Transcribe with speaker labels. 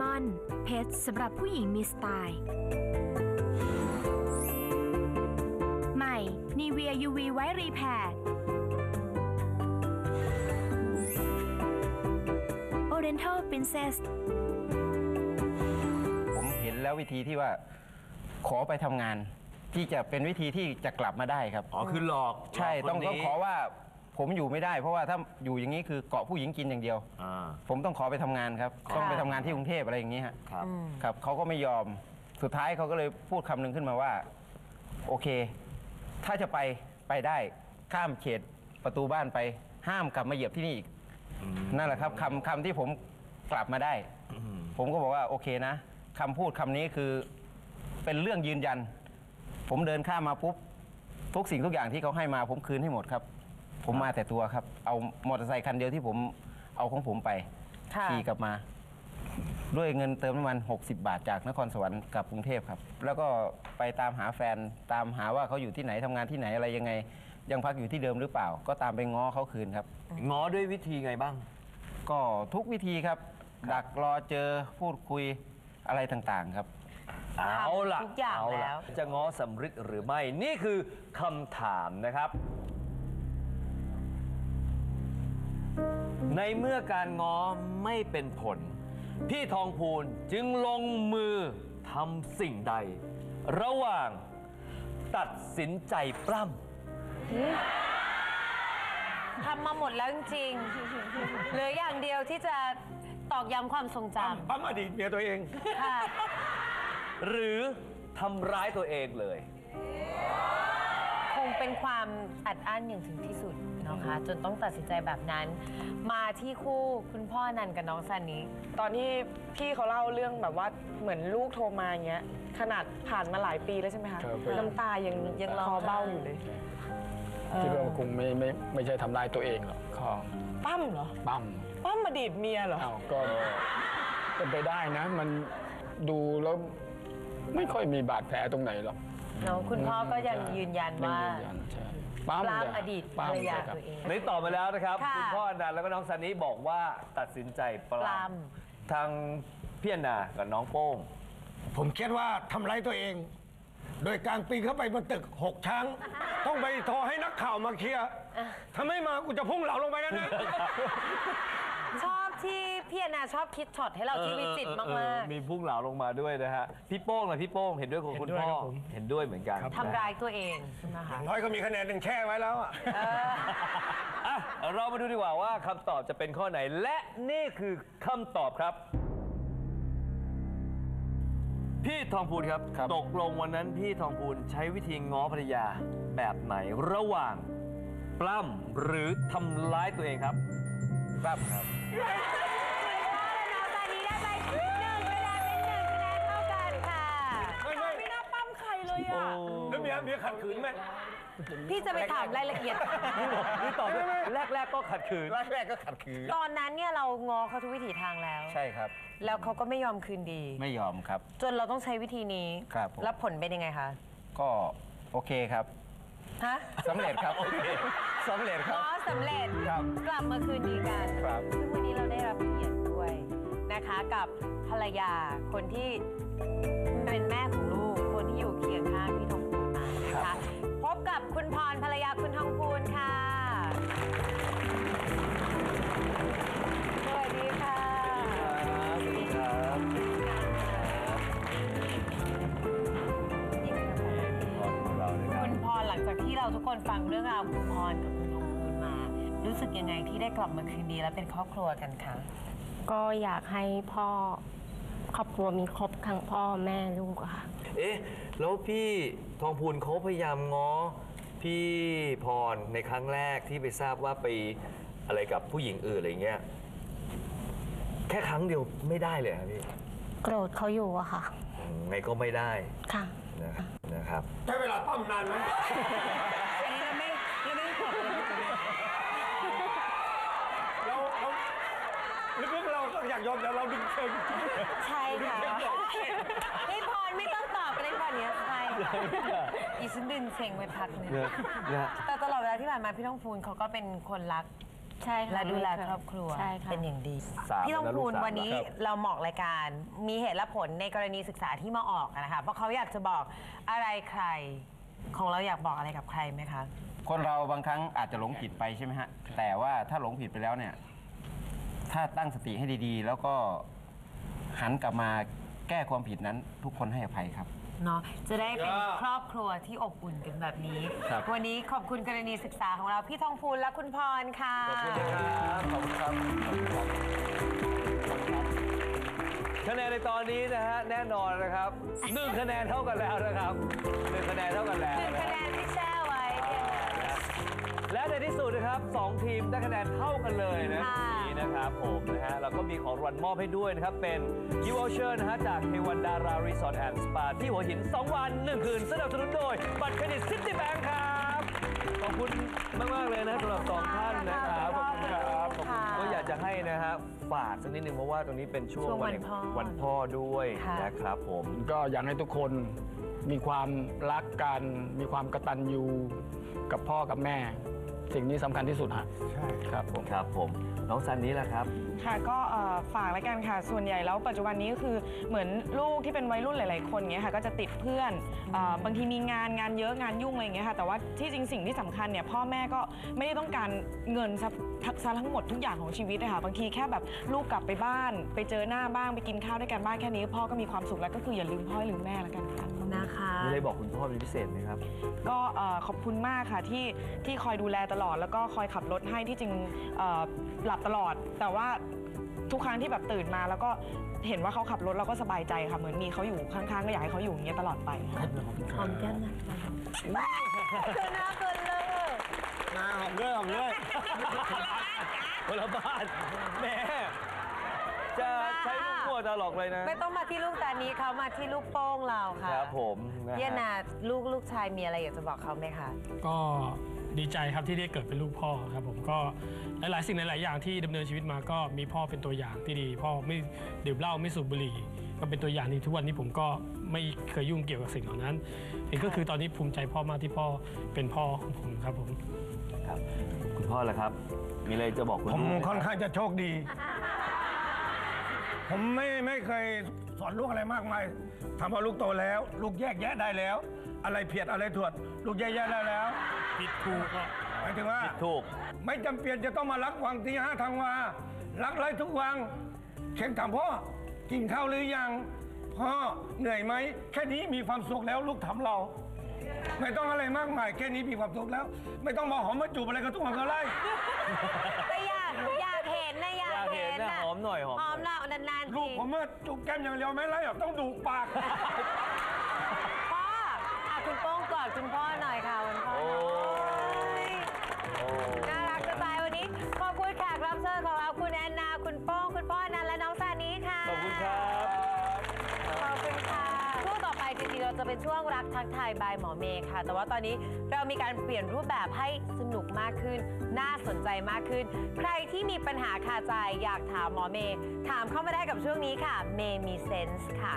Speaker 1: มอนด์เพชรสำหรับผู้หญิงมีสไตล์ ใหม่ Nivea UV White Repair Oriental Princess
Speaker 2: ผมเห็นแล้ววิธีที่ว่าขอไปทำงาน ที่จะเป็นวิธีที่จะกลับมาได้ครับ
Speaker 3: อ๋อคือหลอก
Speaker 2: ใช่
Speaker 3: หลกคน
Speaker 2: ต้องต้อง
Speaker 3: นี้
Speaker 2: ขอว่า ผมอยู่ไม่ได้ เพราะว่าถ้าอยู่อย่างนี้คือเกาะผู้หญิงกินอย่างเดียว
Speaker 3: อ่า
Speaker 2: ผมต้องขอไปทำงานครับ ต้องไปทำงานที่กรุงเทพอะไรอย่างนี้ฮะ
Speaker 3: ครับ
Speaker 2: ครับเขาก็ไม่ยอม สุดท้ายเขาก็เลยพูดคำหนึ่งขึ้นมาว่า โอเค ถ้าจะไปไปได้ข้ามเขตประตูบ้านไปห้ามกลับมาเหยียบที่นี่อีกนั่นแหละครับคำคำที่ผมกลับมาได้ ผมก็บอกว่าโอเคนะคำพูดคำนี้คือเป็นเรื่องยืนยัน ผมเดินข้ามมาปุ๊บทุกสิ่งทุกอย่างที่เขาให้มาผมคืนให้หมดครับ ผมมาแต่ตัวครับ เอามอเตอร์ไซค์คันเดียวที่ผมเอาของผมไป
Speaker 4: ค่ะ
Speaker 2: ขี่กลับมา ด้วยเงินเติมน้ำมัน 60 บาทจากนครสวรรค์กลับกรุงเทพครับ แล้วก็ไปตามหาแฟนตามหาว่าเขาอยู่ที่ไหนทำงานที่ไหนอะไรยังไง ยังพักอยู่ที่เดิมหรือเปล่า ก็ตามไปง้อเขาคืนครับ
Speaker 3: ง้อด้วยวิธีไงบ้าง
Speaker 2: ก็ทุกวิธีครับ ดักรอเจอพูดคุยอะไรต่างๆครับ
Speaker 3: เอาล่ะ
Speaker 4: ทุกอย่าง
Speaker 3: เล่ะ
Speaker 4: แล้ว
Speaker 3: จะง้อสำฤทธิ์หรือไม่ นี่คือคำถามนะครับ ในเมื่อการง้อไม่เป็นผล พี่ทองพูนจึงลงมือทำสิ่งใด ระหว่างตัดสินใจปล้
Speaker 4: ทำมาหมดแล้วจริงๆเหลืออย่างเดียวที่จะตอกย้ำความทรงจ
Speaker 5: ปั๊มอดีตเมียตัวเองำ
Speaker 4: ค่ะำ
Speaker 3: หรือทำร้ายตัวเองเลย
Speaker 4: คง เป็นความอัดอั้นอย่างถึงที่สุดนะคะ จนต้องตัดสินใจแบบนั้น มาที่คู่คุณพ่อนันกับน้องซันนี้
Speaker 6: ตอนที่พี่เขาเล่าเรื่องแบบว่าเหมือนลูกโทรมาอย่างเงี้ย ขนาดผ่านมาหลายปีแล้วใช่ไหมคะ
Speaker 5: ครับ
Speaker 6: น้ำตายังยังคอเบ้าอยู่เลย
Speaker 5: คิดว่าคงไม่ไม่ไม่ใช่ทำร้ายตัวเองหรอกเขา
Speaker 6: ปั้มเหรอ
Speaker 5: ปั้ม
Speaker 6: ปั้มอดีตเมียเหรอ
Speaker 5: อ้าวก็เป็นไปได้นะ มันดูแล้วไม่ค่อยมีบาดแผลตรงไหนหรอก
Speaker 4: เนาะคุณพ่อก็ยังยืนยันว่า
Speaker 5: ยังยืนยันใช่ปั้ม
Speaker 4: ปล้าม
Speaker 5: เลย
Speaker 4: อดีตภ
Speaker 5: ปั้
Speaker 4: ร
Speaker 5: ม
Speaker 4: รยา
Speaker 5: เลยคบ
Speaker 4: ตัวเอง
Speaker 3: ในตอบมาแล้วนะครับ
Speaker 4: ค่ะ
Speaker 3: คุณพ่ออนันต์แล้วก็น้องซันนี้บอกว่าตัดสินใจป
Speaker 4: ป
Speaker 3: ลา
Speaker 4: ลาม
Speaker 3: ทางพี่แอนนากับน้องโป้ง
Speaker 7: ผมคิดว่าทำร้ายตัวเอง โดยการปีนเข้าไปบนตึกหกชั้นต้องไปโทรให้นักข่าวมาเคลียร์ถ้าไม่มากูจะพุ่งเหลาลงไปแล้วนะ
Speaker 4: ชอบ ที่พี่แอนนาชอบคิดช็อตให้เราที่วิจิตร
Speaker 3: เออ
Speaker 4: มา
Speaker 3: เออกมีพุ่งเหลาลงมาด้วยนะฮะ พี่โป้งนะพี่โป้งเห็นด้วยกับคุณพ่อ เห็นด้วยเหมือนกัน
Speaker 4: ๆทำร้ายตัวเองนะคะ
Speaker 7: น้อยก็มีคะแนนหนึ่งแช่ไว้แล้วอะ
Speaker 3: อะเรามาดูดีกว่าว่าคำตอบจะเป็นข้อไหน และนี่คือคำตอบครับ พี่ทองพูนครับ
Speaker 2: ครับ
Speaker 3: ตกลงวันนั้นพี่ทองพูนใช้วิธีง้อภรรยาแบบไหนระหว่างปล้ำหรือทำร้ายตัวเองครับ
Speaker 2: ปล้ำครับ
Speaker 4: น้องตอนนี้ได้ไปหนึ่งคะแนนเป็นหนึ่งคะแนนเท่ากันค่ะ
Speaker 7: ไม่ไม่
Speaker 6: ไม่น่าปั้มใครเลยอะ
Speaker 7: แล้วเมียเมียขัดขืนไหม
Speaker 4: พี่จะไปถามรายละเอียด
Speaker 3: นี่ตอบแรก ๆ ก็ขัดขืน
Speaker 2: แรกๆก็ขัดขืน
Speaker 4: ตอนนั้นเนี่ยเรางอเขาทุกวิถีทางแล้ว
Speaker 2: ใช่ครับ
Speaker 4: แล้วเขาก็ไม่ยอมคืนดี
Speaker 2: ไม่ยอมครับ
Speaker 4: จนเราต้องใช้วิธีนี้
Speaker 2: ครับผม
Speaker 4: แล้วผลเป็นยังไงคะ
Speaker 2: ก็โอเคครับ
Speaker 4: ฮะ
Speaker 2: สำเร็จครับโอเคสำเร็จค
Speaker 4: ง้
Speaker 2: รับ
Speaker 4: อสำเร็จ
Speaker 2: ครับ
Speaker 4: กลับมาคืนดีกัน
Speaker 2: ครับ
Speaker 4: ซึ่งวันนี้เราได้รับเกียรติด้วยนะคะกับภรรยาคนที่เป็นแม่ของ ที่เราทุกคนฟังเรื่องราวคุณพรกับคุณทองพูนมา รู้สึกยังไงที่ได้กลับมาคืนดีและเป็นครอบครัวกันคะ
Speaker 8: ก็อยากให้พ่อครอบครัวมีครบทั้งพ่อแม่ลูกอะค่ะ
Speaker 3: เอ๊ะ แล้วพี่ทองพูนเขาพยายามง้อพี่พรในครั้งแรกที่ไปทราบว่าไปอะไรกับผู้หญิงอื่นอะไรเงี้ย แค่ครั้งเดียวไม่ได้เลยครับพี่
Speaker 8: โกรธเขาอยู่อะค่ะ
Speaker 3: อืมไงก็ไม่ได้
Speaker 8: ค่ะ
Speaker 3: นะครับนะครับ
Speaker 7: ใช้เวลาปั้มนานไหม
Speaker 4: อันนี้เราไม่เราไม่ขอบเลย
Speaker 7: เราเราลึกๆเราต้องอยากยอมแต่เราดึงเชิง
Speaker 4: ใช่ค่ะพี่พรไม่ต้องตอบเลยค่ะเนี้ยใช่ค่ะอีฉันดึงเชงไปพักหนึง
Speaker 3: เนี่ยเนี่ย
Speaker 4: แต่ตลอดเวลาที่ผ่านมาพี่ทองพูนเขาก็เป็นคนรัก
Speaker 8: ใช่ค่ะ
Speaker 4: และดูแล
Speaker 8: ไม่เย
Speaker 4: ครอบครัว
Speaker 8: ใช่ค่ะ
Speaker 4: เป็นอย่างดี
Speaker 3: สาม
Speaker 4: พี่ต้อง
Speaker 3: แล้วลู
Speaker 4: พู
Speaker 3: ก
Speaker 4: น
Speaker 3: สาม
Speaker 4: วันนี้
Speaker 3: แล้วครับ
Speaker 4: เราเหมาะรายการมีเหตุและผลในกรณีศึกษาที่มาออกอะนะคะเพราะเขาอยากจะบอกอะไรใคร ของเราอยากบอกอะไรกับใครไหมคะ
Speaker 2: คนเราบางครั้งอาจจะหลงผิดไปใช่ไหมฮะ แต่ว่าถ้าหลงผิดไปแล้วเนี่ย ถ้าตั้งสติให้ดีๆ แล้วก็หันกลับมาแก้ความผิดนั้น ทุกคนให้อภัยครับ
Speaker 4: เนาะจะได้เป็นครอบครัวที่อบอุ่นกันแบบนี้
Speaker 2: ครับ
Speaker 4: วันนี้ขอบคุณกรณีศึกษาของเราพี่ทองพูนและคุณพรค่ะ
Speaker 3: ขอบคุณนะครับขอบคุณครับคะแนนในตอนนี้นะฮะแน่นอนนะครับหนึ่งคะแนนเท่ากันแล้วนะครับหนึ่งคะแนนเท่ากันแล้ว
Speaker 4: หนึ่ง
Speaker 3: นะ
Speaker 4: คะแนนที่แช่
Speaker 3: 2 ทีมได้คะแนนเท่ากันเลยนะนี่นะครับผมนะฮะเราก็มีของรางวัลมอบให้ด้วยนะครับ เป็นกิวเชอร์นะฮะจากเทวันดารารีสอร์ทแอนด์สปาที่หัวหิน 2 วัน 1 คืนสนับสนุนโดย บัตรเครดิตซิตี้แบงค์ครับ ขอบคุณมากมากเลยนะสำหรับสองท่านนะครับขอบคุณครับก็อยากจะให้นะฮะฝากสักนิดนึงเพราะว่าตรงนี้เป็นช่วง
Speaker 4: วันพ่อ
Speaker 3: วันพ่อด้วยนะครับผม
Speaker 5: ก็อยากให้ทุกคนมีความรักกัน มีความกตัญญูกับพ่อกับแม่ สิ่งนี้สำคัญที่สุดฮะ
Speaker 7: ใช่
Speaker 5: ครับผม
Speaker 3: ครับผมน้องซันนี้แหละครับ
Speaker 6: ค่ะก็เอ่อฝากแล้วกันค่ะ ส่วนใหญ่แล้วปัจจุบันนี้ก็คือเหมือนลูกที่เป็นวัยรุ่นหลาย ๆ คนเงี้ยค่ะก็จะติดเพื่อนเอ่อบางทีมีงานงานเยอะงานยุ่งอะไรอย่างเงี้ยค่ะแต่ว่าที่จริงสิ่งที่สำคัญเนี่ยพ่อแม่ก็ไม่ได้ต้องการเงินซะทักษะทั้งหมดทุกอย่างของชีวิตนะคะบางทีแค่แบบลูกกลับไปบ้าน ไปเจอหน้าบ้างไปกินข้าวด้วยกันบ้างแค่นี้พ่อก็มีความสุขแล้วก็คืออย่าลืมพ่ออย่าลืมแม่แล้วกันค่ะ
Speaker 4: นะคะ
Speaker 3: มีอะไรบอกคุณ พ่อเป็นพิเศษไหมครับ
Speaker 6: ก็เอ่อขอบคุณมากค่ะที่ที่คอยดูแลตลอด แล้วก็คอยขับรถให้ที่จริงเอ่อหลับตลอด แต่ว่าทุกครั้งที่แบบตื่นมา แล้วก็เห็นว่าเขาขับรถเราก็สบายใจค่ะเหมือนมีเขาอยู่ข้างๆก็อยากให้เขาอยู่อย่างเงี้ยตลอดไปค่ะ
Speaker 4: หอมแก้มนะคือนะคือเลย
Speaker 7: มาหอมด้วยหอมด้วย
Speaker 3: คนละบ้านแหม่จะใช้ลูกขัวตลอกเลยนะ
Speaker 4: ไม่ต้องมาที่ลูกตานี้เขามาที่ลูกโป้งเราค่ะ
Speaker 3: ครับผมนะฮะ
Speaker 4: เยนาลูกลูกชายมีอะไรอยากจะบอกเขาไหมคะ
Speaker 9: ก็ดีใจครับที่ได้เกิดเป็นลูกพ่อครับผมก็หลายๆสิ่งหลายๆอย่างที่ดำเนินชีวิตมาก็มีพ่อเป็นตัวอย่างที่ดี พ่อไม่ดื่มเหล้าไม่สูบบุหรี่ก็เป็นตัวอย่างที่ทุกวันนี้ผมก็ไม่เคยยุ่งเกี่ยวกับสิ่งเหล่านั้นเองก็คือตอนนี้ภูมิใจพ่อมากที่พ่อเป็นพ่อของผมครับผม
Speaker 3: ครับ คุณพ่อละครับ มีอะไรจะบอกคุณ
Speaker 7: ผม
Speaker 3: ลูกไห
Speaker 7: ค่อนข้างจะโชคดี ผมไม่ไม่เคยสอนลูกอะไรมากมายทำพอลูกโตแล้ว ลูกแยกแยะได้แล้ว อะไรเพียดอะไรถวด ลูกแยกแยะได้แล้ว
Speaker 9: ผิดถูกก็
Speaker 7: หมายถึงว่า
Speaker 3: ถูก
Speaker 7: ไม่จำเป็นจะต้องมารักวังที่ห้าทางวารักไรทุกวังเช่นถามพ่อกินข้าวหรือยัง พ่อเหนื่อยไหมแค่นี้มีความสุขแล้วลูกทำเรา ไม่ต้องอะไรมากมาย แค่นี้มีความสุขแล้ว ไม่ต้องมาหอมมาจูบอะไรกันทุกวันก็ไล่
Speaker 4: แต่ เห็
Speaker 3: เห็น
Speaker 4: น
Speaker 3: นะ
Speaker 4: นะ
Speaker 3: หอมหน่อยหอม
Speaker 4: หอม
Speaker 3: หน่อย
Speaker 4: เรานานๆ
Speaker 7: ลู
Speaker 4: ที
Speaker 7: กผมเมื่อจูบแก้มอย่างเดียวไม่ไล่หรอกต้องดูปาก
Speaker 4: พ่ออะคุณโป้งกอดคุณพ่อหน่อยค่ะคุณพ่อ
Speaker 3: โอ้
Speaker 4: ย
Speaker 3: โอ้
Speaker 4: น่ารักจะตายวันนี้ขอบคุณแขกรับเชิญของ เราจะเป็นช่วงรักทักทายบายหมอเมย์ค่ะ แต่ว่าตอนนี้เรามีการเปลี่ยนรูปแบบให้สนุกมากขึ้น น่าสนใจมากขึ้น ใครที่มีปัญหาคาใจอยากถามหมอเมย์ถามเข้ามาได้กับช่วงนี้ค่ะ เมย์มีเซนส์ค่ะ